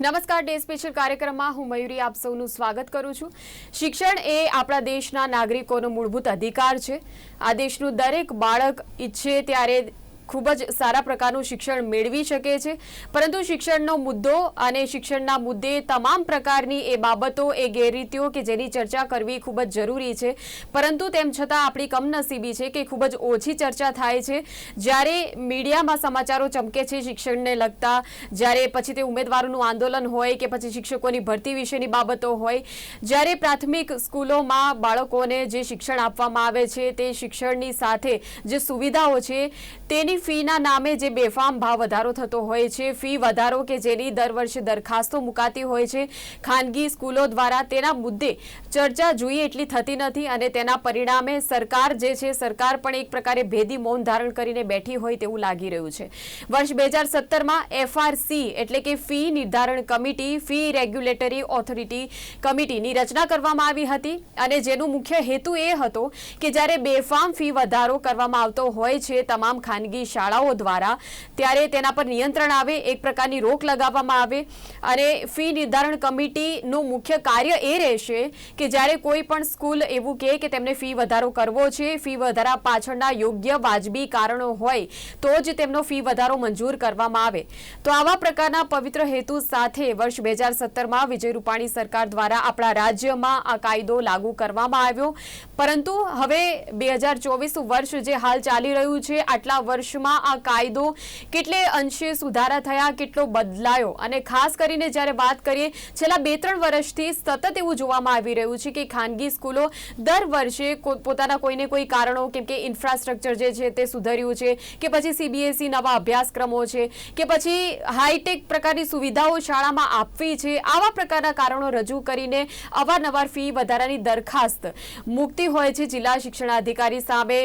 નમસ્કાર, day special કાર્યક્રમમાં હું મયુરી આપ સૌનું સ્વાગત કરું છું. શિક્ષણ એ આપણા દેશના નાગરિકોનો મૂળભૂત અધિકાર છે. આ દેશનું દરેક બાળક ઈચ્છે ત્યારે ખૂબ જ સારા પ્રકારનું શિક્ષણ મેળવી શકે છે. પરંતુ શિક્ષણનો મુદ્દો અને શિક્ષણના મુદ્દે તમામ પ્રકારની એ બાબતો, એ ગેરરીતિઓ કે જેની ચર્ચા કરવી ખૂબ જ જરૂરી છે. પરંતુ તેમ છતાં આપણી કમનસીબી છે કે ખૂબ જ ઓછી ચર્ચા થાય છે. જ્યારે મીડિયામાં સમાચારો ચમકે છે શિક્ષણને લગતા, જ્યારે પછી તે ઉમેદવારોનું આંદોલન હોય કે પછી શિક્ષકોની ભરતી વિશેની બાબતો હોય, જ્યારે પ્રાથમિક સ્કૂલોમાં બાળકોને જે શિક્ષણ આપવામાં આવે છે તે શિક્ષણની સાથે જે સુવિધાઓ છે તેની ફીના નામે જે બેફામ ભાવ વધારો થતો હોય છે, ફી વધારો કે જેની દર વર્ષે દરખાસ્તો મુકાતી હોય છે, ખાનગી સ્કૂલો દ્વારા તેના મુદ્દે ચર્ચા જોઈએ એટલી થતી નથી અને તેના પરિણામે સરકાર જે છે, સરકાર પણ એક પ્રકારે ભેદી મૌન ધારણ કરીને બેઠી હોય તેવું લાગી રહ્યું છે. વર્ષ બે હજાર સત્તરમાં એફઆરસી એટલે કે ફી નિર્ધારણ કમિટી, ફી રેગ્યુલેટરી ઓથોરિટી કમિટીની રચના કરવામાં આવી હતી અને જેનો મુખ્ય હેતુ એ હતો કે જ્યારે બેફામ ફી વધારો કરવામાં આવતો હોય છે, તમામ ખાનગી શાળાઓ દ્વારા ત્યારે તેના પર નિયંત્રણ આવે, એક પ્રકારની રોક લગાવવામાં આવે અને ફી નિર્ધારણ કમિટીનું મુખ્ય કાર્ય એ રહેશે કે જ્યારે કોઈ પણ સ્કૂલ એવું કહે કે તેમને ફી વધારો કરવો છે, ફી વધારા પાછળના યોગ્ય વાજબી કારણો હોય, તો જ તેમનો ફી વધારો મંજૂર કરવામાં આવે. તો આવા પ્રકારના પવિત્ર હેતુ સાથે વર્ષ બે હજાર સત્તરમાં વિજય રૂપાણી સરકાર દ્વારા આપણા રાજ્યમાં આ કાયદો લાગુ કરવામાં આવ્યો. પરંતુ હવે બે હજાર ચોવીસ વર્ષ જે હાલ ચાલી રહ્યું છે, આટલા વર્ષમાં આ કાયદો કેટલે અંશે સુધારા થયા, કેટલો બદલાયો અને ખાસ કરીને જ્યારે વાત કરીએ, છેલ્લા બે ત્રણ વર્ષથી સતત એવું જોવામાં આવી રહ્યું છે કે ખાનગી સ્કૂલો દર વર્ષે પોતાના કોઈને કોઈ કારણો, કેમ કે ઇન્ફ્રાસ્ટ્રક્ચર જે છે તે સુધર્યું છે કે પછી સીબીએસઈ નવા અભ્યાસક્રમો છે કે પછી હાઈટેક પ્રકારની સુવિધાઓ શાળામાં આપવી છે, આવા પ્રકારના કારણો રજૂ કરીને અવારનવાર ફી વધારાની દરખાસ્ત મૂકતી હોય છે જિલ્લા શિક્ષણાધિકારી સામે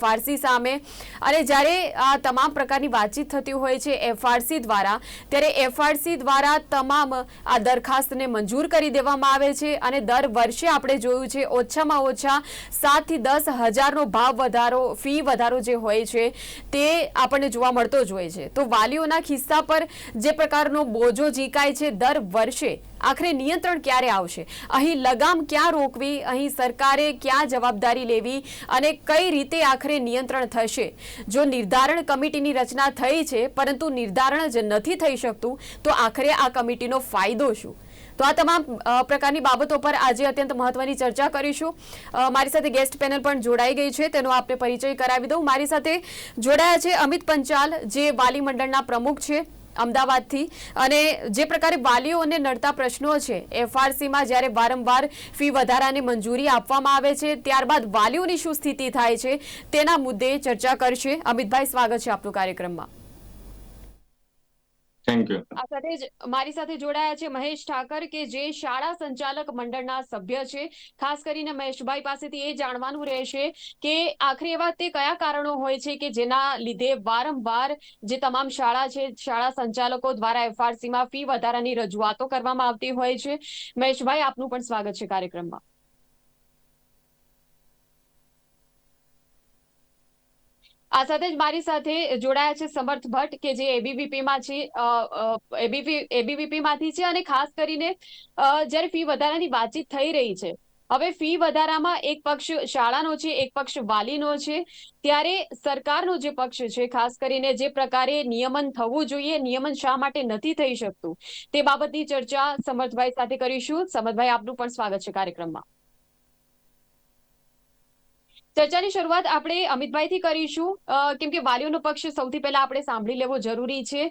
ફારસી સામે અને જ્યારે આ તમામ પ્રકારની વાતચીત થતી હોય છે એફઆરસી દ્વારા. ત્યારે એફઆરસી દ્વારા તમામ આ દરખાસ્તને મંજૂર કરી દેવામાં આવે છે અને દર વર્ષે આપણે જોયું છે ઓછામાં ઓછા સાતથી દસ હજારનો ભાવ વધારો, ફી વધારો જે હોય છે તે આપણને જોવા મળતો જ હોય છે. તો વાલીઓના ખિસ્સા પર જે પ્રકારનો બોજો ઝીકાય છે દર વર્ષે આખરે નિયંત્રણ ક્યારે આવશે? અહીં લગામ ક્યાં રોકવી, અહીં સરકારે ક્યાં જવાબદારી લેવી અને કઈ રીતે આખરે નિયંત્રણ થશે? જો નિર્ધારણ કમિટીની રચના થઈ છે, પરંતુ નિર્ધારણ જ નથી થઈ શકતું. તો આખરે આ કમિટીનો ફાયદો શું? તો આ તમામ પ્રકારની બાબતો પર આજે અત્યંત મહત્વની ચર્ચા કરીશું. મારી સાથે ગેસ્ટ પેનલ પણ જોડાઈ ગઈ છે, તેનો આપને પરિચય કરાવી દઉં. મારી સાથે જોડાયા છે અમિત પંચાલ, જે વાલી મંડળના પ્રમુખ છે. અમદાવાદથી. અને જે પ્રકારે વાલીઓને નડતા પ્રશ્નો છે, એફઆરસીમાં જ્યારે વારંવાર ફી વધારાને મંજૂરી આપવામાં આવે છે, ત્યારબાદ વાલીઓની શું સ્થિતિ થાય છે, તેના મુદ્દે ચર્ચા કરશે. અમિતભાઈ, સ્વાગત છે આપનું કાર્યક્રમમાં. સાથે મારી સાથે જોડાયા છે મહેશ ઠાકર, કે જે શાળા સંચાલક મંડળના સભ્ય છે. ખાસ કરીને મહેશભાઈ પાસેથી એ જાણવાનું રહેશે કે આખરે એવા તે કયા કારણો હોય છે કે જેના લીધે વારંવાર જે તમામ શાળા છે, શાળા સંચાલકો દ્વારા એફઆરસી માં ફી વધારાની રજૂઆતો કરવામાં આવતી હોય છે. મહેશભાઈ, આપનું પણ સ્વાગત છે કાર્યક્રમમાં. આ સાથે જ મારી સાથે જોડાયા છે સમર્થ ભટ્ટ, કે જે એબીવીપીમાં છે એબીપી એબીવીપી છે અને ખાસ કરીને જ્યારે ફી વધારાની વાતચીત થઈ રહી છે. હવે ફી વધારામાં એક પક્ષ શાળાનો છે, એક પક્ષ વાલીનો છે. ત્યારે સરકારનો જે પક્ષ છે, ખાસ કરીને જે પ્રકારે નિયમન થવું જોઈએ, નિયમન શા માટે નથી થઈ શકતું, તે બાબતની ચર્ચા સમર્થભાઈ સાથે કરીશું. સમર્થભાઈ, આપનું પણ સ્વાગત છે કાર્યક્રમમાં. ચર્ચાની શરૂઆત આપણે અમિતભાઈથી કરીશું. કેમ કે વાલીઓનો પક્ષ સૌથી પહેલા આપણે સાંભળી લેવો જરૂરી છે.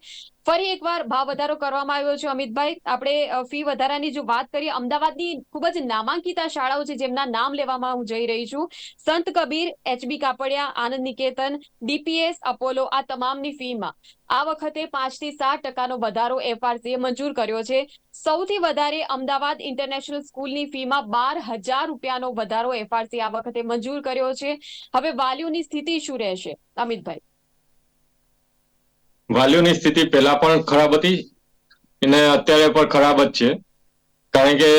ફરી એકવાર ભાવ વધારો કરવામાં આવ્યો છે, અમિતભાઈ. આપણે ફી વધારાની જો વાત કરીએ, અમદાવાદની ખૂબ જ નામાંકિતા શાળાઓ છે, જેમના નામ લેવામાં હું જઈ રહી છું. Sant Kabir HB Kapadia, Anand Niketan, DPS, Apollo આ તમામની ફીમાં. આ વખતે પાંચથી સાત ટકાનો વધારો એફઆરસીએ મંજૂર કર્યો છે. સૌથી વધારે અમદાવાદ ઇન્ટરનેશનલ સ્કૂલની ફીમાં બાર હજાર રૂપિયાનો વધારો એફઆરસી આ વખતે મંજૂર કર્યો છે. હવે વાલીઓની સ્થિતિ શું રહેશે? અમિતભાઈ. વાલીઓની સ્થિતિ પહેલા પણ ખરાબ હતી. અને અત્યારે પણ ખરાબ જ છે. કારણ કે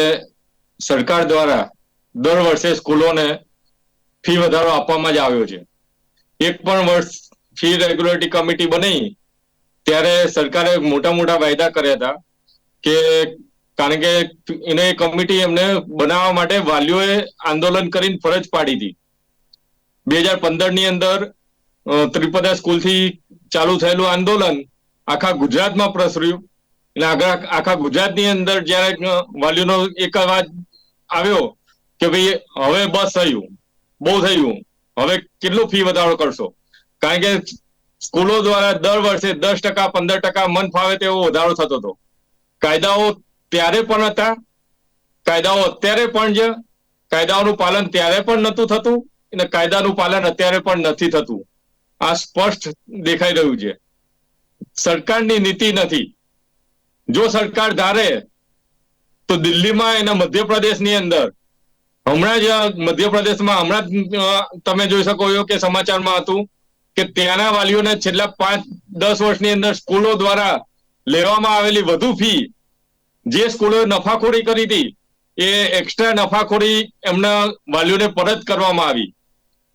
સરકાર દ્વારા દર વર્ષે સ્કૂલોને ફી વધારો આપવામાં જ આવ્યો છે. એક પણ વર્ષ ફી રેગ્યુલેટરી કમિટી બની ત્યારે સરકારે મોટા મોટા વાયદા કર્યા હતા કે કારણ કે એને કમિટી એમને બનાવવા માટે વાલીઓએ આંદોલન કરીને ફરજ પાડી હતી. બે હજાર પંદરની અંદર ત્રિપદા સ્કૂલથી ચાલુ થયેલું આંદોલન આખા ગુજરાતમાં પ્રસર્યું. એટલે આગળ આખા ગુજરાતની અંદર જ્યારે વાલીઓનો એક અવાજ આવ્યો કે ભાઈ હવે બસ થયું, બહુ થયું, હવે કેટલું ફી વધારો કરશો? કારણ કે સ્કૂલો દ્વારા દર વર્ષે દસ ટકા, પંદર ટકા મન ફાવે તેવો વધારો થતો હતો. કાયદાઓ ત્યારે પણ હતા, કાયદાઓ અત્યારે પણ છે, કાયદાઓનું પાલન ત્યારે પણ નહોતું થતું અને કાયદાનું પાલન અત્યારે પણ નથી થતું. આ સ્પષ્ટ દેખાઈ રહ્યું છે. સરકારની નીતિ નથી. જો સરકાર ધારે તો દિલ્હીમાં એના મધ્યપ્રદેશની અંદર, હમણાં જ મધ્યપ્રદેશમાં હમણાં તમે જોઈ શકો છો કે સમાચારમાં હતું કે ત્યાંના વાલીઓને છેલ્લા પાંચ, દસ વર્ષની અંદર સ્કૂલો દ્વારા લેવામાં આવેલી વધુ ફી, જે સ્કૂલોએ નફાખોરી કરી હતી, એ એક્સ્ટ્રા નફાખોરી એમના વાલીઓને પરત કરવામાં આવી.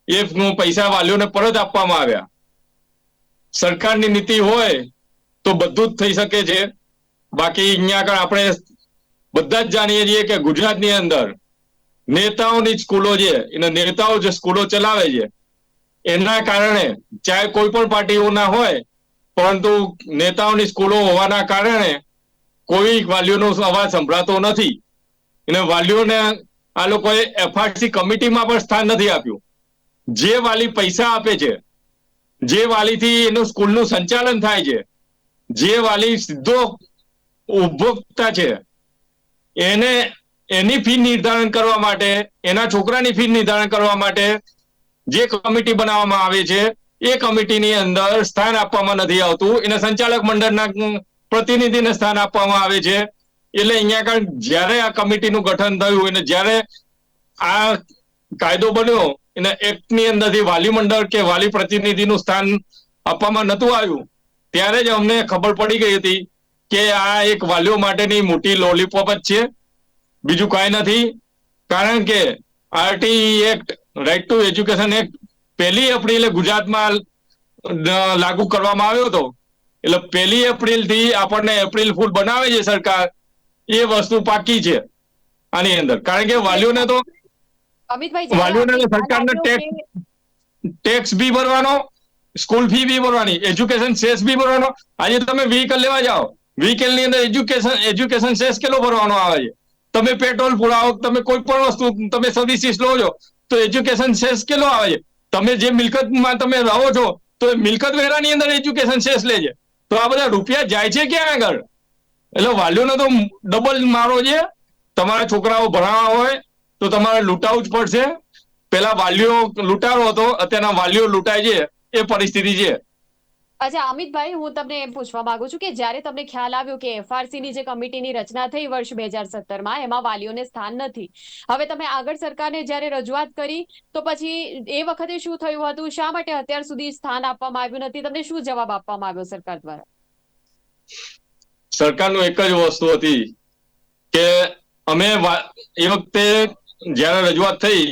એ પૈસા વાલીઓને પરત આપવામાં આવ્યા. સરકારની નીતિ હોય તો બધું જ થઈ શકે છે. બાકી અહીંયા આગળ આપણે બધા જ જાણીએ છીએ કે ગુજરાતની અંદર નેતાઓની સ્કૂલો છે એના નેતાઓ જે સ્કૂલો ચલાવે છે, એના કારણે ચાહે કોઈ પણ પાર્ટીઓના હોય, પરંતુ નેતાઓની સ્કૂલો હોવાના કારણે કોઈ વાલીઓનો અવાજ સંભળાતો નથી. અને વાલીઓને આ લોકોએ એફઆરસી કમિટીમાં પણ સ્થાન નથી આપ્યું. જે વાલી પૈસા આપે છે, જે વાલીથી એનું સ્કૂલનું સંચાલન થાય છે, જે વાલી સીધો ઉપભોક્તા છે, એને, એની ફી નિર્ધારણ કરવા માટે, એના છોકરાની ફી નિર્ધારણ કરવા માટે જે કમિટી બનાવવામાં આવે છે, એ કમિટીની અંદર સ્થાન આપવામાં નથી આવતું. એને સંચાલક મંડળના પ્રતિનિધિને સ્થાન આપવામાં આવે છે. એટલે અહીંયા આગળ જ્યારે આ કમિટીનું ગઠન થયું, અને જ્યારે આ કાયદો બન્યો એને એક્ટની અંદરથી વાલી મંડળ કે વાલી પ્રતિનિધિનું સ્થાન આપવામાં નતું આવ્યું. ત્યારે જ અમને ખબર પડી ગઈ હતી કે આ એક વાલીઓ માટેની મોટી લોલીપોપ જ છે. બીજું કાંઈ નથી. કારણ કે RT act right to education act પહેલી એપ્રિલે ગુજરાતમાં લાગુ કરવામાં આવ્યો હતો. એટલે પહેલી એપ્રિલથી આપણને એપ્રિલ ફૂલ બનાવે છે સરકાર. એ વસ્તુ પાકી છે આની અંદર. કારણ કે વાલીઓને તો અમિતભાઈ વાલીઓને સરકારનો ટેક્સ ટેક્સ બી ભરવાનો સ્કૂલ ફી બી ભરવાની એજ્યુકેશન સેસ બી ભરવાનો. આજે તમે વ્હીકલ લેવા જાઓ વ્હીકલની અંદર એજ્યુકેશન એજ્યુકેશન સેસ કેટલો ભરવાનો આવે છે? તમે પેટ્રોલ પુરાવો તમે કોઈ પણ વસ્તુ તમે સર્વિસીસ લો છો તો એજ્યુકેશન સેસ કેટલો આવે છે? તમે જે મિલકતમાં તમે રહો છો તો એ મિલકત વેરાની અંદર એજ્યુકેશન સેસ લે છે. તો આ બધા રૂપિયા જાય છે ક્યાં આગળ? એટલે વાલીઓને તો ડબલ મારો છે. તમારા છોકરાઓ ભણાવવા હોય તો તમારે લૂંટાવું જ પડશે. પેલા વાલીઓ લૂંટારો હતો અત્યારના વાલીઓ લૂંટાય છે એ પરિસ્થિતિ છે. અચ્છા અમિતભાઈ હું તમને એમ પૂછવા માંગુ છું કે જ્યારે તમને ખ્યાલ આવ્યો કે એફઆરસી ની જે કમિટીની રચના થઈ વર્ષ બે હજાર સત્તરમાં એમાં વાલીઓને સ્થાન નથી. હવે તમે આગળ સરકારને જ્યારે રજૂઆત કરી તો પછી એ વખતે શું થયું હતું? શા માટે અત્યાર સુધી સ્થાન આપવામાં આવ્યું નથી? તમને શું જવાબ આપવામાં આવ્યો સરકાર દ્વારા? સરકારનું એક જ વસ્તુ હતી કે અમે એ વખતે જ્યારે રજૂઆત થઈ,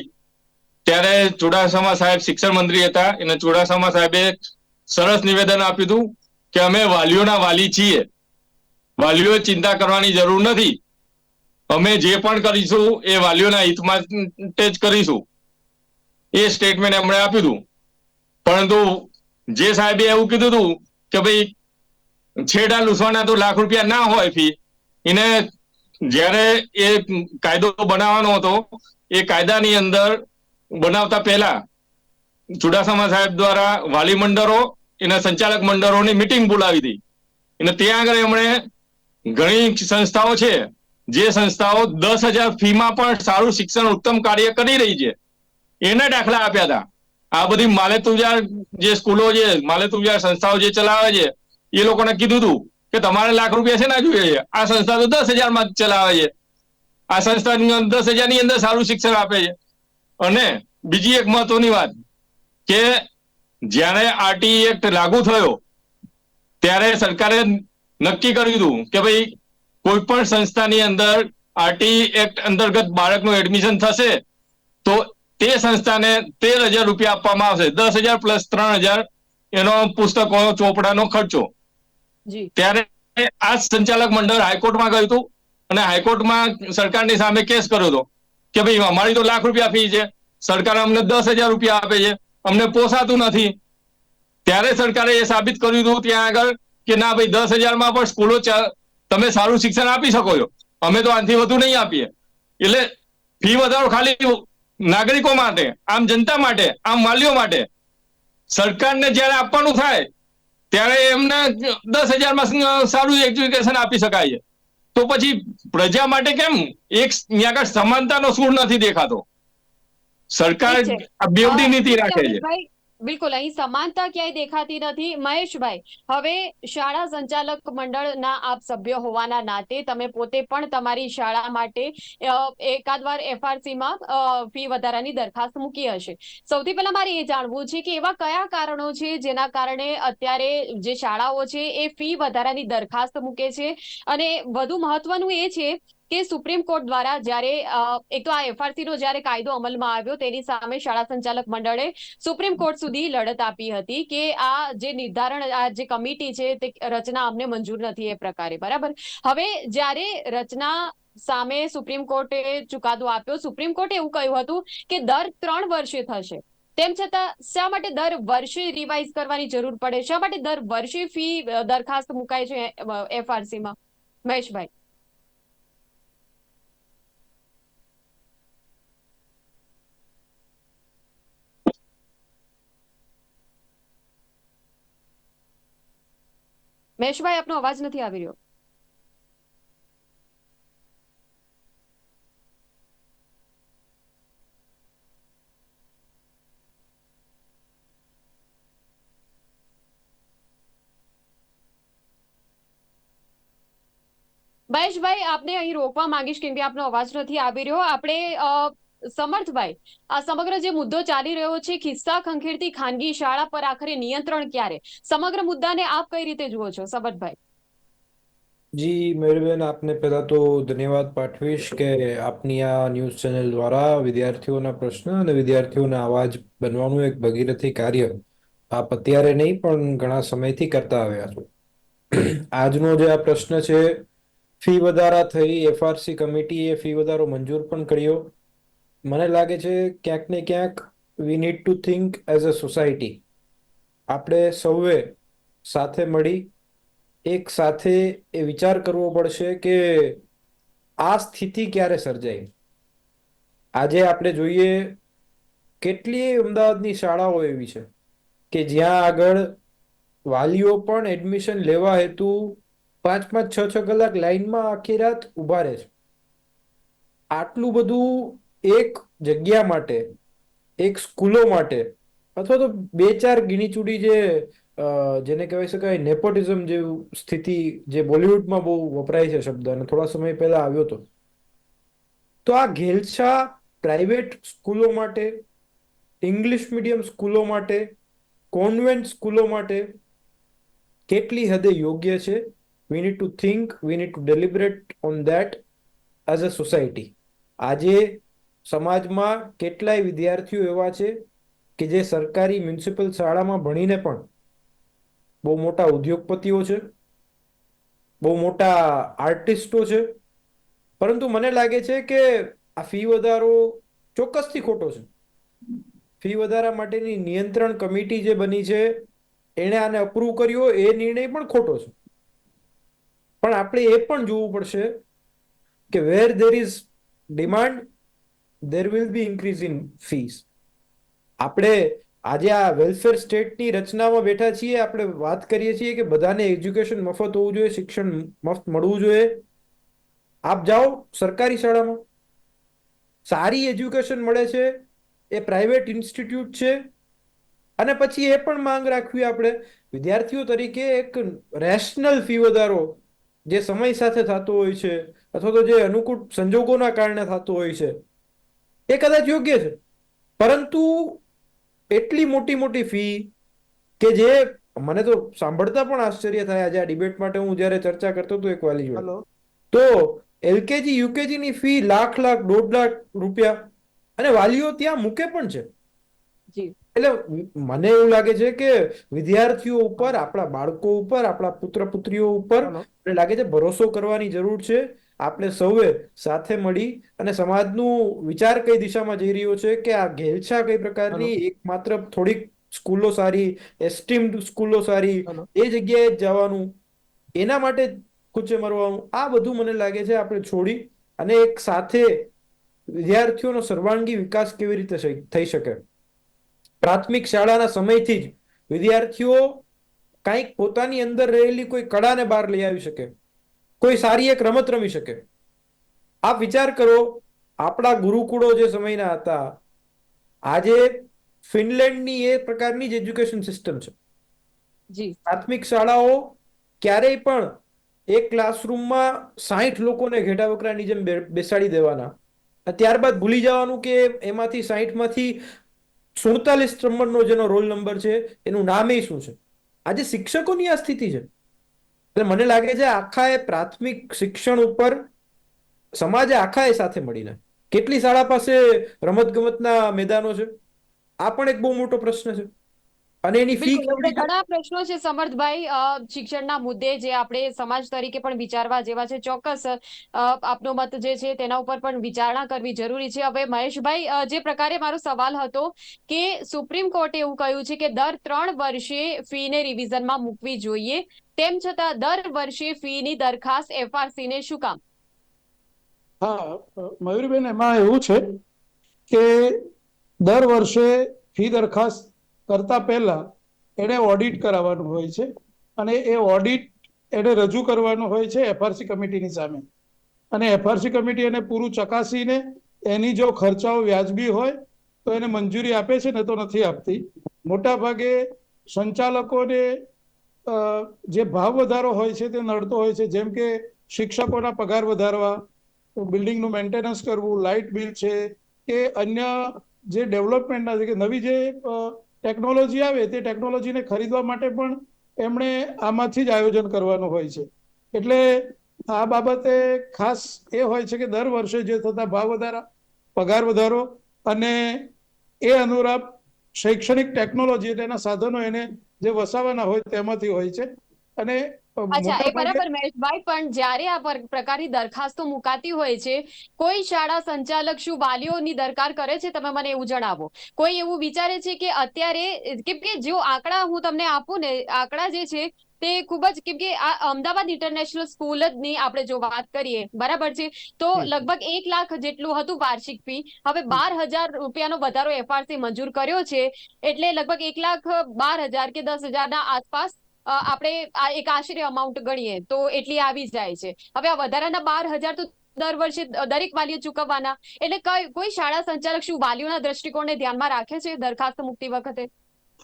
ત્યારે ચુડાસમા સાહેબ શિક્ષણ મંત્રી હતા. અને ચુડાસમા સાહેબે સરસ નિવેદન આપ્યું હતું કે અમે વાલીઓના વાલી છીએ. વાલીઓ ચિંતા કરવાની જરૂર નથી. અમે જે પણ કરીશું એ વાલીઓના હિત માટે જ કરીશું. એ સ્ટેટમેન્ટ એમણે આપ્યું હતું. પરંતુ જે સાહેબે એવું કીધું હતું કે ભાઈ છેડા લૂસવાના તો લાખ રૂપિયા ના હોય ફી એને જ્યારે એ કાયદો બનાવવાનો હતો, એ કાયદાની અંદર બનાવતા પહેલા ચુડાસમા સાહેબ દ્વારા વાલી મંડળો, એના સંચાલક મંડળોની મિટિંગ બોલાવી હતી. અને ત્યાં આગળ એમણે ઘણી સંસ્થાઓ છે, જે સંસ્થાઓ દસ હજાર ફીમાં પણ સારું શિક્ષણ, ઉત્તમ કાર્ય કરી રહી છે. એને દાખલા આપ્યા હતા. આ બધી માલે તુજાર જે સ્કૂલો છે માલે તુજાર સંસ્થાઓ જે ચલાવે છે, એ લોકોને કીધું હતું કે તમારે લાખ રૂપિયા છે ના જોઈએ આ સંસ્થા તો દસ હજારમાં ચલાવે છે. આ સંસ્થા દસ હજારની અંદર સારું શિક્ષણ આપે છે. અને બીજી એક મહત્વની વાત કે જ્યારે આરટી એક્ટ લાગુ થયો, ત્યારે સરકારે નક્કી કર્યું હતું કે ભાઈ કોઈ પણ સંસ્થાની અંદર આરટી એક્ટ અંતર્ગત બાળકનું એડમિશન થશે, તો તે સંસ્થાને તેર હજાર રૂપિયા આપવામાં આવશે. દસ હજાર પ્લસ ત્રણ હજાર એનો પુસ્તકો ચોપડાનો ખર્ચો. ત્યારે આ સંચાલક મંડળ હાઈકોર્ટમાં ગયું હતું અને હાઈકોર્ટમાં સરકારની સામે કેસ કર્યો હતો કે ભાઈ અમારી તો લાખ રૂપિયા ફી છે, સરકાર અમને દસ હજાર રૂપિયા આપે છે, અમને પોસાતું નથી. ત્યારે સરકારે એ સાબિત કર્યું હતું ત્યાં આગળ કે ના ભાઈ દસ હજારમાં પણ સ્કૂલો તમે સારું શિક્ષણ આપી શકો છો. અમે તો આનાથી વધુ નહીં આપીએ. એટલે ફી વધારો ખાલી નાગરિકો માટે, આમ જનતા માટે, આમ વાલીઓ માટે સરકારને જ્યારે આપવાનું થાય ત્યારે એમને દસ હજારમાં સારું એજ્યુકેશન આપી શકાય છે. તો પછી પ્રજા માટે કેમ? એક ત્યાં આગળ સમાનતાનો સૂર નથી દેખાતો. સરકાર આ બેવડી નીતિ રાખે છે. બિલકુલ, અહીં સમાનતા ક્યાંય દેખાતી નથી. મહેશભાઈ, હવે શાળા સંચાલક મંડળના આપ સભ્ય હોવાના નાતે તમે પોતે પણ તમારી શાળા માટે એકાદ વાર એફઆરસીમાં ફી વધારાની દરખાસ્ત મૂકી હશે. સૌથી પહેલા મારે એ જાણવું છે કે એવા કયા કારણો છે જેના કારણે અત્યારે જે શાળાઓ છે એ ફી વધારાની દરખાસ્ત મૂકે છે? અને વધુ મહત્વનું એ છે કે સુપ્રીમ કોર્ટ દ્વારા જ્યારે એક તો આ એફઆરસી નો જ્યારે કાયદો અમલમાં આવ્યો તેની સામે શાળા સંચાલક મંડળે સુપ્રીમ કોર્ટ સુધી લડત આપી હતી કે આ જે નિર્ધારણ, આ જે કમિટી છે તે રચના અમને મંજૂર નથી એ પ્રકારે, બરાબર? હવે જ્યારે રચના સામે સુપ્રીમ કોર્ટે ચુકાદો આપ્યો, સુપ્રીમ કોર્ટે એવું કહ્યું હતું કે દર ત્રણ વર્ષે થશે. તેમ છતાં, શા માટે દર વર્ષે રિવાઇઝ કરવાની જરૂર પડે? શા માટે દર વર્ષે ફી દરખાસ્ત મુકાય છે એફઆરસી માં મહેશભાઈ. મહેશભાઈ આપનો અવાજ નથી આવી રહ્યો. મહેશભાઈ, આપને અહીં રોકવા માંગીશ કેમ કે આપનો અવાજ નથી આવી રહ્યો. આપણે સમર્થભાઈ, આ સમગ્ર જે મુદ્દો ચાલી રહ્યો છે, ખિસ્સા ખંખેડતી ખાનગી શાળા પર આખરે નિયંત્રણ ક્યારે? સમગ્ર મુદ્દાને આપ કઈ રીતે જુઓ છો, સમર્થભાઈ? જી મેળવેન આપને પહેલા તો ધન્યવાદ પાઠવીશ કે આપની આ ન્યૂઝ ચેનલ દ્વારા વિદ્યાર્થીઓના પ્રશ્ન અને વિદ્યાર્થીઓના અવાજ બનવાનું એક ભગીરથી કાર્ય. આપ અત્યારે નહીં, પણ ઘણા સમયથી કરતા આવ્યા છો. આજનો જે આ પ્રશ્ન છે, ફી વધારા થઈ, એફઆરસી કમિટીએ ફી વધારો મંજૂર પણ કર્યો. મને લાગે છે ક્યાંક ને ક્યાંક we need to think as a society આપણે સૌએ સાથે મળી એક સાથે એ વિચાર કરવો પડશે કે આ સ્થિતિ ક્યારે સર્જાઈ આજે આપણે જોઈએ કેટલી અમદાવાદની શાળાઓ એવી છે કે જ્યાં આગળ વાલીઓ પણ એડમિશન લેવા હેતુ પાંચ પાંચ છ છ કલાક લાઈનમાં આખી રાત ઊભા રહે છે. આટલું બધું એક જગ્યા માટે, એક સ્કૂલો માટે, અથવા તો બે ચાર ગીણીચૂડી જે જેને કહેવાય શકાય નેપોટિઝમ જેવું સ્થિતિ જે બોલિવૂડમાં બહુ વપરાય છે શબ્દ, અને થોડા સમય પહેલા આવ્યો હતો તો આ ઘેલછા પ્રાઇવેટ સ્કૂલો માટે, ઇંગ્લિશ મીડિયમ સ્કૂલો માટે, કોન્વેન્ટ સ્કૂલો માટે કેટલી હદે યોગ્ય છે? We need to think we need to deliberate on that as a society આજે સમાજમાં કેટલાય વિદ્યાર્થીઓ એવા છે કે જે સરકારી મ્યુનિસિપલ શાળામાં ભણીને પણ બહુ મોટા ઉદ્યોગપતિઓ છે, બહુ મોટા આર્ટિસ્ટો છે. પરંતુ મને લાગે છે કે આ ફી વધારો ચોક્કસથી ખોટો છે. ફી વધારા માટેની નિયંત્રણ કમિટી જે બની છે, એણે આને અપ્રૂવ કર્યો, એ નિર્ણય પણ ખોટો છે. પણ આપણે એ પણ જોવું પડશે કે where there is demand there will be increase in fees આપણે આજે આ વેલફેર સ્ટેટની રચનામાં બેઠા છીએ, આપણે વાત કરીએ છીએ કે બધાને એજ્યુકેશન મફત હોવું જોઈએ, શિક્ષણ મફત મળવું જોઈએ. આપ જાઓ સરકારી શાળામાં. સારી એજ્યુકેશન મળે છે, એ પ્રાઇવેટ ઇન્સ્ટિટ્યૂટ છે. અને પછી એ પણ માંગ રાખવી આપણે. વિદ્યાર્થીઓ તરીકે એક રેશનલ ફી વધારો જે સમય સાથે થતો હોય છે, અથવા તો જે અનુકૂળ સંજોગોના કારણે થતો હોય છે એ કદાચ યોગ્ય છે. પરંતુ એટલી મોટી મોટી ફી કે જે મને તો સાંભળતા પણ આશ્ચર્ય થાય આજે આ ડિબેટ માટે હું જ્યારે ચર્ચા કરતો હતો એક વાલી તો એલકેજી યુકેજી ની ફી લાખ લાખ દોઢ લાખ રૂપિયા અને વાલીઓ ત્યાં મૂકે પણ છે. એટલે મને એવું લાગે છે કે વિદ્યાર્થીઓ ઉપર આપણા બાળકો ઉપર આપણા પુત્ર પુત્રીઓ ઉપર લાગે છે ભરોસો કરવાની જરૂર છે. આપણે સૌએ સાથે મળી અને સમાજનું વિચાર કઈ દિશામાં જઈ રહ્યો છે કે આ ઘેલછા કઈ પ્રકારની એક માત્ર થોડીક સ્કૂલો સારી એસ્ટીમ્ડ સ્કૂલો સારી એ જગ્યાએ જ જવાનું એના માટે કૂચે મરવાનું આ બધું મને લાગે છે આપણે છોડી અને એક સાથે વિદ્યાર્થીઓનો સર્વાંગી વિકાસ કેવી રીતે થઈ શકે? પ્રાથમિક શાળાના સમયથી જ વિદ્યાર્થીઓ કંઈક પોતાની અંદર રહેલી કોઈ કળાને બહાર લઈ આવી શકે. કોઈ સારી એક રમત રમી શકે. આપ વિચાર કરો આપણા ગુરુકુળો જે સમયના હતા આજે ફિનલેન્ડની એ પ્રકારની જ એજ્યુકેશન સિસ્ટમ છે. જી. પ્રાથમિક શાળાઓ ક્યારેય પણ એક ક્લાસરૂમમાં સાહીઠ લોકોને ઘેટા વકરાની જેમ બેસાડી દેવાના. ત્યારબાદ ભૂલી જવાનું કે એમાંથી સાહીઠમાંથી સુડતાલીસ નંબરનો જેનો રોલ નંબર છે એનું નામે શું છે? આજે શિક્ષકોની આ સ્થિતિ છે. એટલે મને લાગે છે આખા એ પ્રાથમિક શિક્ષણ ઉપર સમાજે આખા એ સાથે મળીને. કેટલી શાળા પાસે રમતગમતના મેદાનો છે? આ પણ એક બહુ મોટો પ્રશ્ન છે. અને એની ફી ઘણા પ્રશ્નો છે સમર્થભાઈ. શિક્ષણના મુદ્દે જે આપણે સમાજ તરીકે પણ વિચારવા જેવા છે ચોક્કસ. આપનો મત જે છે તેના ઉપર પણ વિચારણા કરવી જરૂરી છે. હવે મહેશભાઈ જે પ્રકારે મારો સવાલ હતો કે સુપ્રીમ કોર્ટે એવું કહ્યું છે કે દર ત્રણ વર્ષે ફીને રિવિઝનમાં મૂકવી જોઈએ. તેમ છતાં દર વર્ષે ફીની દરખાસ્ત એફઆરસી ને શું કામ? હા મયુરબેન એમાં એવું છે કે દર વર્ષે ફી દરખાસ્ત કરતા પહેલા એને ઓડિટ કરાવવાનું હોય છે અને એ ઓડિટ એને રજૂ કરવાનું હોય છે એફઆરસી કમિટીની સામે. અને એફઆરસી કમિટી એને પૂરું ચકાસીને એની જો ખર્ચાઓ વ્યાજબી હોય તો એને મંજૂરી આપે છે ને તો નથી આપતી. મોટા ભાગે સંચાલકોને જે ભાવ વધારો હોય છે તે નડતો હોય છે. જેમ કે શિક્ષકોના પગાર વધારવા, બિલ્ડિંગનું મેન્ટેનન્સ કરવું, લાઇટ બિલ છે કે અન્ય જે ડેવલપમેન્ટના છે કે નવી જે ટેકનોલોજી આવે તે ટેકનોલોજીને ખરીદવા માટે પણ એમણે આમાંથી જ આયોજન કરવાનું હોય છે. એટલે આ બાબતે ખાસ એ હોય છે કે દર વર્ષે જે થતા ભાવ વધારા, પગાર વધારો અને એ અનુરૂપ શૈક્ષણિક ટેકનોલોજી તેના સાધનો એને જે વસાવાના હોય તેમાંથી હોય છે. અને અચ્છા એ બરાબર મહેશભાઈ પણ જ્યારે આ પ્રકારની દરખાસ્તો મુકાતી હોય છે કોઈ શાળા સંચાલક શું વાલીઓની દરકાર કરે છે? તમે મને એવું જણાવો. કોઈ એવું વિચારે છે કે અત્યારે કેમ કે જો આંકડા હું તમને આપું ને આંકડા જે છે તે ખૂબ જ કેમ કે આ અમદાવાદ ઇન્ટરનેશનલ સ્કૂલ જ ની આપણે જો વાત કરીએ બરાબર છે? તો લગભગ એક લાખ જેટલું હતું વાર્ષિક ફી. હવે બાર હજાર રૂપિયાનો વધારો એફઆરસી મંજૂર કર્યો છે એટલે લગભગ એક લાખ બાર હજાર કે દસ હજારના આસપાસ આપણે આ એક આશરે અમાઉન્ટ ગણીએ, તો એટલી આવી જાય છે. હવે આ વધારાના બાર હજાર તો દર વર્ષે દરેક વાલીઓ ચૂકવવાના. એટલે કઈ, કોઈ શાળા સંચાલક શું વાલીઓના દ્રષ્ટિકોણને ધ્યાનમાં રાખે છે દરખાસ્ત મુક્તિ વખતે?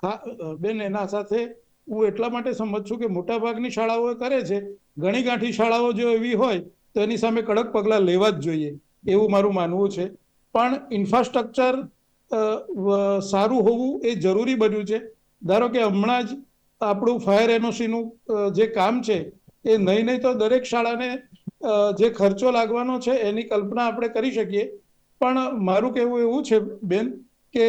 હા બેન, એના સાથે હું એટલા માટે સમજ છું કે મોટાભાગની શાળાઓ કરે છે. ઘણી ગાંઠી શાળાઓ જો એવી હોય, તો એની સામે કડક પગલાં લેવા જ જોઈએ. એવું મારું માનવું છે. પણ ઇન્ફ્રાસ્ટ્રક્ચર સારું હોવું એ જરૂરી બન્યું છે. ધારો કે હમણાં જ આપણું ફાયર એનઓસીનું જે કામ છે, એ નહીં નહીં તો દરેક શાળાને જે ખર્ચો લાગવાનો છે એની કલ્પના આપણે કરી શકીએ. પણ મારું કહેવું એવું છે, બેન, કે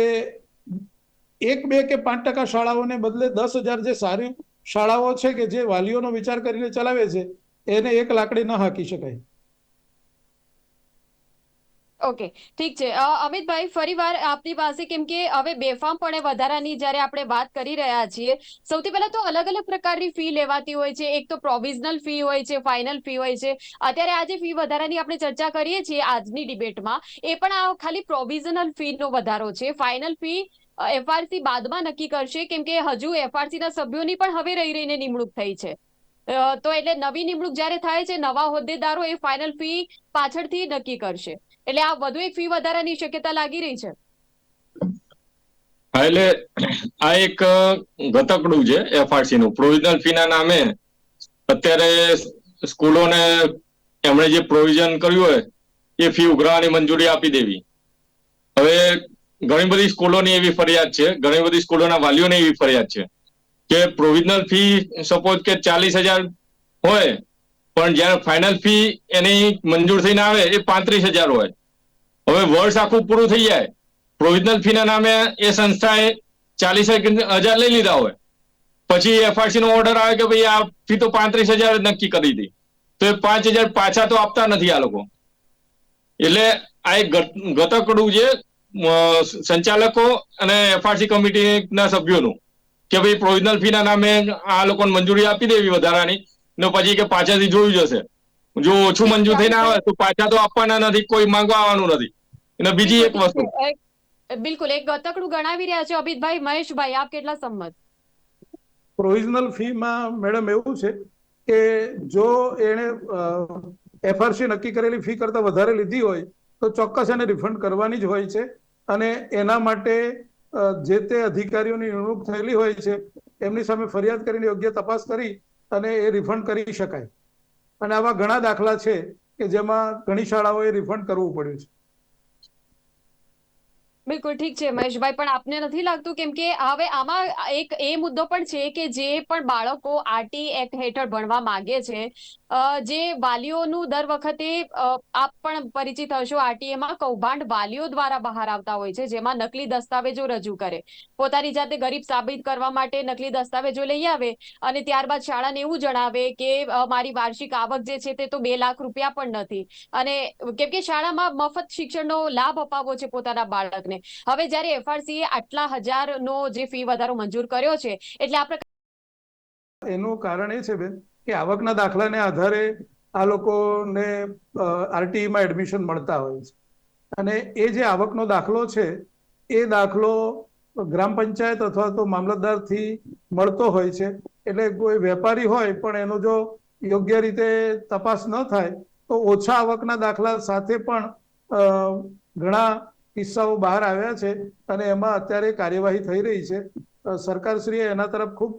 એક, બે કે પાંચ ટકા શાળાઓને બદલે દસ હજાર જે સારી શાળાઓ છે કે જે વાલીઓનો વિચાર કરીને ચલાવે છે, એને એક લાકડી ન હાકી શકાય. ઓકે ઠીક છે. અમિતભાઈ ફરીવાર આપની પાસે કેમ કે હવે બેફામપણે વધારાની જ્યારે આપણે વાત કરી રહ્યા છીએ, સૌથી પહેલા તો અલગ અલગ પ્રકારની ફી લેવાતી હોય છે. એક તો પ્રોવિઝનલ ફી હોય છે ફાઇનલ ફી હોય છે. અત્યારે આજે ફી વધારાની આપણે ચર્ચા કરીએ છીએ આજની ડિબેટમાં એ પણ આ ખાલી પ્રોવિઝનલ ફીનો વધારો છે. ફાઇનલ ફી એફઆરસી બાદમાં નક્કી કરશે, કેમ કે હજુ એફઆરસી ના સભ્યોની પણ હવે રહી રહીને નિમણૂક થઈ છે. તો એટલે નવી નિમણૂક જ્યારે થાય છે, નવા હોદ્દેદારો એ ફાઇનલ ફી પાછળથી નક્કી કરશે. એટલે આ વધુ એક ફી વધારાની શક્યતા લાગી રહી છે. એટલે આ એક ઘટકડું છે એફઆરસી નું. પ્રોવિઝનલ ફી ના નામે અત્યારે સ્કૂલોને એમણે જે પ્રોવિઝન કર્યું હોય, એ ફી ઉઘરાવાની મંજૂરી આપી દેવી. હવે ઘણી બધી સ્કૂલોની એવી ફરિયાદ છે, ઘણી બધી સ્કૂલોના વાલીઓની એવી ફરિયાદ છે કે પ્રોવિઝનલ ફી સપોઝ કે ચાલીસ હજાર હોય, પણ જ્યારે ફાઇનલ ફી એની મંજૂર થઈને આવે, એ પાંત્રીસ હજાર હોય. હવે વર્ષ આખું પૂરું થઈ જાય. પ્રોવિઝનલ ફીના નામે એ સંસ્થાએ ચાલીસ હજાર લઈ લીધા હોય. પછી એફઆરસી નો ઓર્ડર આવે કે ભાઈ આ ફી તો પાંત્રીસ હજાર નક્કી કરી હતી તો એ પાંચ હજાર પાછા તો આપતા નથી આ લોકો. એટલે આ એક ગતકડું છે સંચાલકો અને એફઆરસી કમિટીના સભ્યોનું. કે ભાઈ પ્રોવિઝનલ ફીના નામે આ લોકોને મંજૂરી આપી દેવી વધારાની. ને પછી કે પાછળથી જોયું જશે. જો ઓછું મંજૂર થઈને આવે તો પાછા તો આપવાના નથી, કોઈ માંગવા આવવાનું નથી. અને બીજી એક વસ્તુ. બિલકુલ એક ગતકડું ગણાવી રહ્યા છે અભિતભાઈ મહેશભાઈ આપ કેટલા સંમત? પ્રોવિઝનલ ફીમાં મેડમ એવું છે કે જો એણે એફઆરસી નક્કી કરેલી ફી કરતા વધારે લીધી હોય તો ચોક્કસ એને રિફંડ કરવાની જ હોય છે. અને એના માટે જે તે અધિકારીઓની નિમણૂક થયેલી હોય છે એમની સામે ફરિયાદ કરીને યોગ્ય તપાસ કરી અને એ રિફંડ કરી શકાય. અને આવા ઘણા દાખલા છે કે જેમાં ઘણી શાળાઓએ રિફંડ કરવું પડ્યું છે. બિલકુલ, ઠીક છે, મહેશભાઈ, પણ આપને નથી લાગતું કેમ કે હવે આમાં એક એ મુદ્દો પણ છે કે જે પણ બાળકો આરટી એક્ટ હેઠળ ભણવા માંગે છે જે વાલીઓનું દર વખતે આપ પણ પરિચિત હશો, આરટીએમાં કૌભાંડ વાલીઓ દ્વારા બહાર આવતા હોય છે, જેમાં નકલી દસ્તાવેજો રજૂ કરે. પોતાની જાતે ગરીબ સાબિત કરવા માટે નકલી દસ્તાવેજો લઈ આવે અને ત્યારબાદ શાળાને એવું જણાવે કે મારી વાર્ષિક આવક જે છે તે તો બે લાખ રૂપિયા પણ નથી. અને કેમ કે શાળામાં મફત શિક્ષણનો લાભ અપાવવો છે પોતાના બાળકને. હવે જ્યારે એફઆરસીએ આટલા હજારનો જે ફી વધારો મંજૂર કર્યો છે, એટલે આ પ્રકાર એનું કારણ એ છે બેન કે આવકના દાખલાને આધારે આ લોકોને આરટીઈમાં એડમિશન મળતા હોય છે. અને એ જે આવકનો દાખલો છે, એ દાખલો ગ્રામ પંચાયત અથવા તો મામલતદારથી મળતો હોય છે. એટલે કોઈ વેપારી હોય પણ એનો જો યોગ્ય રીતે તપાસ ન થાય, તો ઓછા આવકના દાખલા સાથે પણ ઘણા કિસ્સાઓ બહાર આવ્યા છે અને એમાં અત્યારે કાર્યવાહી થઈ રહી છે. સરકાર સરકારશ્રીએ એના તરફ ખૂબ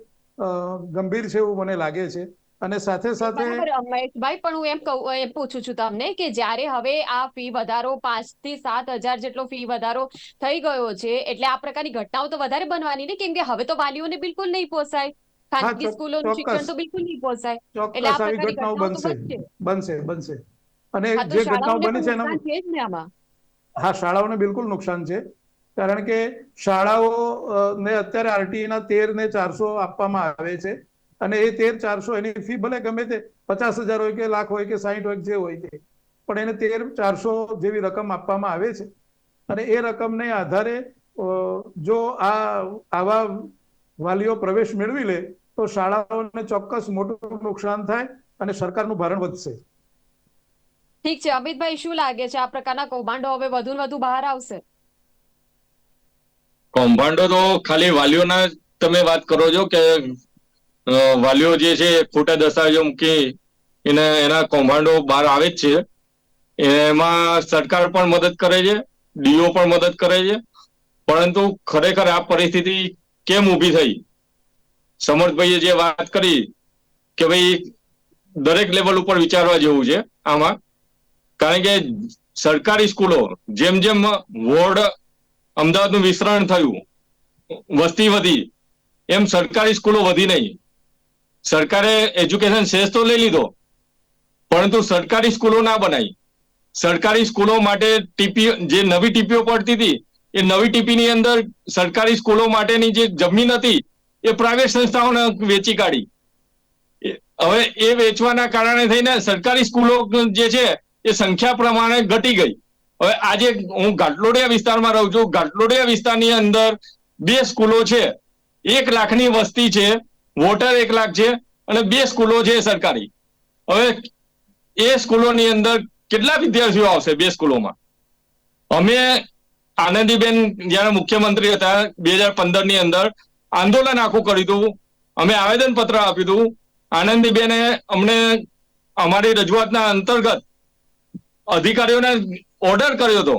ગંભીર છે એવું મને લાગે છે. અને સાથે સાથે મહેશભાઈ પણ હું એમ કહું એમ પૂછું છું તમને કે જ્યારે હવે આ ફી વધારો પાંચથી સાત હજાર જેટલો ફી વધારો થઈ ગયો છે એટલે આ પ્રકારની ઘટનાઓ તો વધારે બનવાની ને? કેમ કે હવે તો વાલીઓને બિલકુલ નહીં પોસાય. ખાનગી સ્કૂલોનું શિક્ષણ તો બિલકુલ નહીં પોસાય. એટલે આ પ્રકારની ઘટનાઓ બનશે. બનશે. બનશે અને જે ઘટનાઓ બની છે એના હા, શાળાઓને બિલકુલ નુકસાન છે. કારણ કે શાળાઓ ને અત્યારે આરટીઈના તેર ને ચારસો આપવામાં આવે છે. અને એ તેર ચારસો એની ફી ભલે ગમે તે પચાસ હજાર હોય કે લાખ હોય કે સાહીઠ હોય જે હોય તે, પણ એને તેર ચારસો જેવી રકમ આપવામાં આવે છે. અને એ રકમને આધારે જો આ, આવા વાલીઓ પ્રવેશ મેળવી લે, તો શાળાઓને ચોક્કસ મોટું નુકસાન થાય અને સરકારનું ભારણ વધશે. ઠીક છે, અમિતભાઈ શું લાગે છે આ પ્રકારના કૌભાંડો હવે વધુ વધુ બહાર આવશે? કૌભાંડો તો ખાલી વાલીઓના તમે વાત કરો છો કે વાલીઓ જે છે, ખોટા દસ્તાવેજો મૂકી એને, એના કૌભાંડો બહાર આવે જ છે. એમાં સરકાર પણ મદદ કરે છે, ડીઓ પણ મદદ કરે છે. પરંતુ ખરેખર આ પરિસ્થિતિ કેમ ઊભી થઈ? સમર્થભાઈએ જે વાત કરી કે ભાઈ દરેક લેવલ ઉપર વિચારવા જેવું છે આમાં. કારણ કે સરકારી સ્કૂલો જેમ જેમ વોર્ડ અમદાવાદનું વિસ્તરણ થયું, વસ્તી વધી, એમ સરકારી સ્કૂલો વધી નહીં. સરકારે એજ્યુકેશન સેસ તો લઈ લીધો, પરંતુ સરકારી સ્કૂલો ના બનાવી સરકારી સ્કૂલો માટે ટીપી, જે નવી ટીપીઓ પડતી હતી, એ નવી ટીપીની અંદર સરકારી સ્કૂલો માટેની જે જમીન હતી, એ પ્રાઇવેટ સંસ્થાઓને વેચી કાઢી. હવે એ વેચવાના કારણે થઈને સરકારી સ્કૂલો જે છે એ સંખ્યા પ્રમાણે ઘટી ગઈ. હવે આજે હું ઘાટલોડિયા વિસ્તારમાં રહું છું. ઘાટલોડિયા વિસ્તારની અંદર બે સ્કૂલો છે. એક લાખની વસ્તી છે. વોટર એક લાખ છે અને બે સ્કૂલો છે સરકારી. હવે એ સ્કૂલોની અંદર કેટલા વિદ્યાર્થીઓ આવશે બે સ્કૂલોમાં? અમે આનંદીબેન જયારે મુખ્યમંત્રી હતા બે હજાર પંદરની અંદર આંદોલન આખું કર્યું હતું. અમે આવેદન પત્ર આપ્યું હતું. આનંદીબેને અમને અમારી રજૂઆતના અંતર્ગત અધિકારીઓને ઓર્ડર કર્યો હતો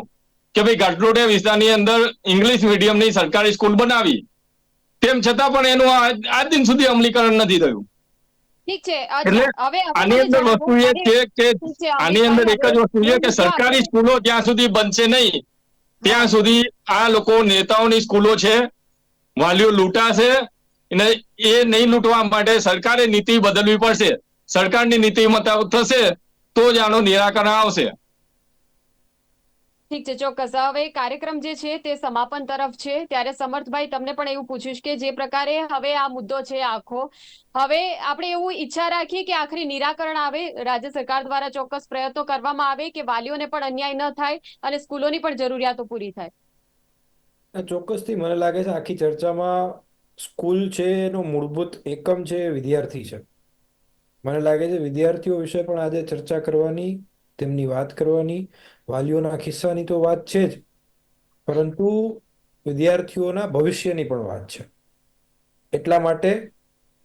કે ભાઈ ઘાટલોડિયા વિસ્તારની અંદર ઇંગ્લિશ મીડિયમની સરકારી સ્કૂલ બનાવી. તેમ છતાં પણ એનું આજ આજ દિન સુધી અમલીકરણ નથી થયું. ઠીક છે. હવે આની અંદર વસ્તુ એ છે કે આની અંદર એક જ વસ્તુ છે કે સરકારી સ્કૂલો જ્યાં સુધી બનશે નહીં. ત્યાં સુધી આ લોકો નેતાઓની સ્કૂલો છે વાલીઓ લૂંટાશે અને એ નહીં લૂંટવા માટે સરકારે નીતિ બદલવી પડશે. સરકારની નીતિ મત થશે તો જ આનો નિરાકરણ આવશે. ઠીક છે, ચોક્કસ. હવે કાર્યક્રમ જે છે તે સમાપન તરફ છે. ત્યારે સમર્થભાઈ, તમને પણ એવું પૂછીશ કે જે પ્રકારે હવે આ મુદ્દો છે આખો. હવે આપણે એવું ઈચ્છા રાખીએ કે આખરી નિરાકરણ આવે. રાજ્ય સરકાર દ્વારા ચોક્કસ પ્રયત્નો કરવામાં આવે કે વાલીઓને પણ અન્યાય ન થાય અને સ્કૂલોની પણ જરૂરિયાતો પૂરી થાય. ચોક્કસથી મને લાગે છે આખી ચર્ચામાં સ્કૂલ છે એનો મૂળભૂત એકમ છે વિદ્યાર્થી છે. મને લાગે છે વિદ્યાર્થીઓ વિશે પણ આજે ચર્ચા કરવાની તેમની વાત કરવાની, વાલીઓના ખિસ્સાની તો વાત છે જ. પરંતુ વિદ્યાર્થીઓના ભવિષ્યની પણ વાત છે. એટલા માટે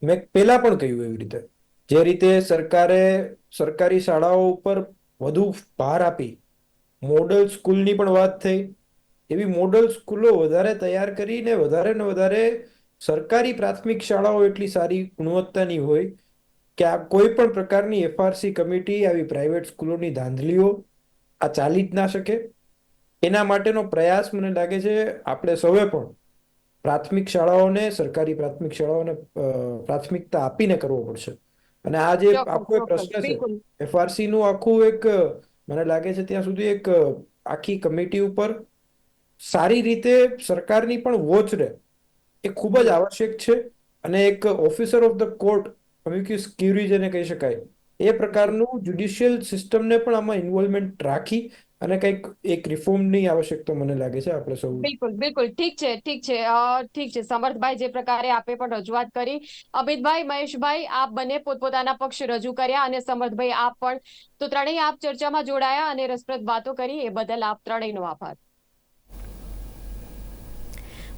મેં પહેલા પણ કહ્યું એવી રીતે, જે રીતે સરકારે સરકારી શાળાઓ ઉપર વધુ ભાર આપી, મોડલ સ્કૂલની પણ વાત થઈ. એવી મોડલ સ્કૂલો વધારે તૈયાર કરીને વધારે ને વધારે સરકારી પ્રાથમિક શાળાઓ એટલી સારી ગુણવત્તાની હોય કે આ કોઈ પણ પ્રકારની એફઆરસી કમિટી આવી પ્રાઇવેટ સ્કૂલોની ધાંધલીઓ આ ચાલી જ ના શકે. એના માટેનો પ્રયાસ મને લાગે છે આપણે સૌએ પણ પ્રાથમિક શાળાઓને સરકારી પ્રાથમિક શાળાઓને પ્રાથમિકતા આપીને કરવો પડશે. અને આ જે આખો પ્રશ્ન છે એફઆરસી નું આખું એક મને લાગે છે ત્યાં સુધી એક આખી કમિટી ઉપર સારી રીતે સરકારની પણ વોચ રહે. એ ખૂબ જ આવશ્યક છે અને એક officer of the court amicus curiae જેને કહી શકાય. એ પ્રકારનું જ્યુડિશિયલ સિસ્ટમને પણ આમાં ઇન્વોલ્વમેન્ટ રાખી અને કંઈક એક રિફોર્મની આવશ્યકતા મને લાગે છે આપણે સૌ. બિલકુલ બિલકુલ. ઠીક છે ઠીક છે. ઠીક છે. સમર્થભાઈ જે પ્રકારે આપે પણ રજૂઆત કરી. અમિતભાઈ, મહેશભાઈ, આપ બંને પોતપોતાના પક્ષ રજૂ કર્યા અને સમર્થભાઈ, આપ પણ. તો ત્રણેય આપ ચર્ચામાં જોડાયા અને રસપ્રદ વાતો કરી. એ બદલ આપ ત્રણેયનો આભાર.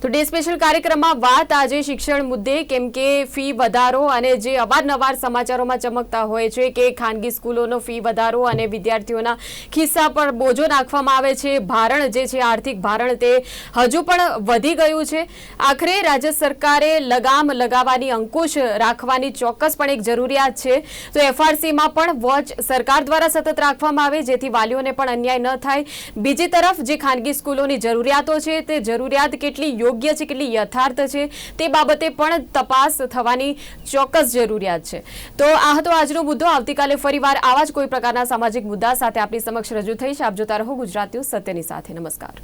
તો ડે સ્પેશિયલ કાર્યક્રમમાં વાત આજે શિક્ષણ મુદ્દે, કેમ કે ફી વધારો અને જે અવારનવાર સમાચારોમાં ચમકતા હોય છે કે ખાનગી સ્કૂલોનો ફી વધારો અને વિદ્યાર્થીઓના ખિસ્સા પર બોજો નાખવામાં આવે છે. ભારણ જે છે, આર્થિક ભારણ તે હજુ પણ વધી ગયું છે. આખરે રાજ્ય સરકારે લગામ લગાવવાની અંકુશ રાખવાની ચોક્કસ પણ એક જરૂરિયાત છે. તો એફઆરસીમાં પણ વોચ સરકાર દ્વારા સતત રાખવામાં આવે, જેથી વાલીઓને પણ અન્યાય ન થાય. બીજી તરફ જે ખાનગી સ્કૂલોની જરૂરિયાતો છે, તે જરૂરિયાત કેટલી યોગ્ય છે, કેટલી યથાર્થ છે, તે બાબતે પણ તપાસ થવાની ચોક્કસ જરૂરિયાત છે. તો આ હતો આજનો મુદ્દો. આવતીકાલે ફરીવાર આવા જ કોઈ પ્રકારના સામાજિક મુદ્દા સાથે આપણી સમક્ષ રજૂ થઈશ. આપ જોતા રહો ગુજરાતીઓ સત્યની સાથે. નમસ્કાર.